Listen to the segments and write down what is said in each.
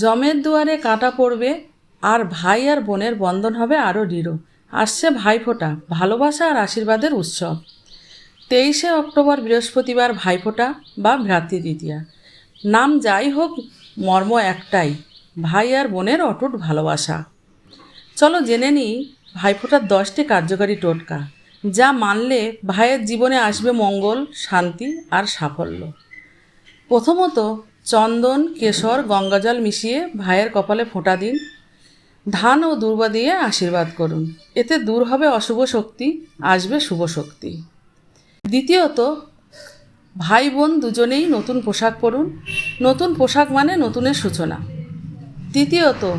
জমের দুয়ারে কাঁটা পড়বে, আর ভাই আর বোনের বন্ধন হবে আরও দৃঢ়। আসছে ভাইফোঁটা, ভালোবাসা আর আশীর্বাদের উৎসব। তেইশে অক্টোবর বৃহস্পতিবার ভাইফোঁটা বা ভ্রাতৃদ্বিতীয়া। নাম যাই হোক, মর্ম একটাই, ভাই আর বোনের অটুট ভালোবাসা। চলো জেনে নিই ভাইফোঁটার দশটি কার্যকারী টোটকা, যা মানলে ভাইয়ের জীবনে আসবে মঙ্গল, শান্তি আর সাফল্য। প্রথমত চন্দন, কেশর, গঙ্গাজল মিশিয়ে ভাইয়ের কপালে ফোঁটা দিন। ধান ও দুর্বা দিয়ে আশীর্বাদ করুন। এতে দূর হবে অশুভ শক্তি, আসবে শুভ শক্তি। দ্বিতীয়ত ভাই বোন দুজনেই নতুন পোশাক পরুন। নতুন পোশাক মানে নতুনের সূচনা। তৃতীয়ত,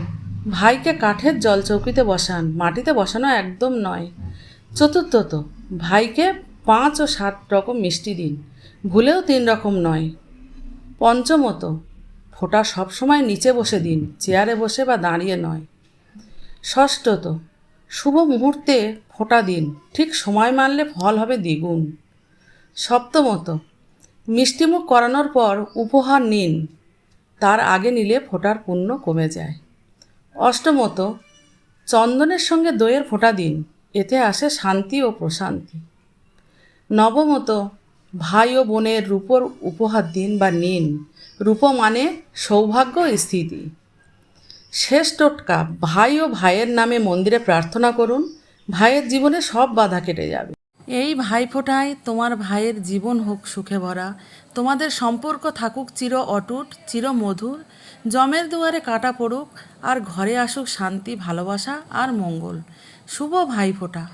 ভাইকে কাঠের জলচৌকিতে বসান। মাটিতে বসানো একদম নয়। চতুর্থত, ভাইকে পাঁচ ও সাত রকম মিষ্টি দিন। ভুলেও তিন রকম নয়। পঞ্চমত, ফোঁটা সবসময় নিচে বসে দিন, চেয়ারে বসে বা দাঁড়িয়ে নয়। ষষ্ঠত, শুভ মুহূর্তে ফোঁটা দিন, ঠিক সময় মানলে ফল হবে দ্বিগুণ। সপ্তমত, মিষ্টিমুখ করানোর পর উপহার নিন, তার আগে নিলে ফোঁটার পুণ্য কমে যায়। অষ্টমত, চন্দনের সঙ্গে দইয়ের ফোঁটা দিন, এতে আসে শান্তি ও প্রশান্তি। নবমত ভাই ও বোনের রূপর উপহার দিন বা নিন। রূপ মানে সৌভাগ্য স্থিতি। শেষ টোটকা, ভাই ও ভাইয়ের নামে মন্দিরে প্রার্থনা করুন, ভাইয়ের জীবনে সব বাধা কেটে যাবে। এই ভাইফোঁটায় তোমার ভাইয়ের জীবন হোক সুখে ভরা। তোমাদের সম্পর্ক থাকুক চির অটুট, চির মধুর। জমের দুয়ারে কাটা পড়ুক, আর ঘরে আসুক শান্তি, ভালোবাসা আর মঙ্গল। শুভ ভাইফোঁটা।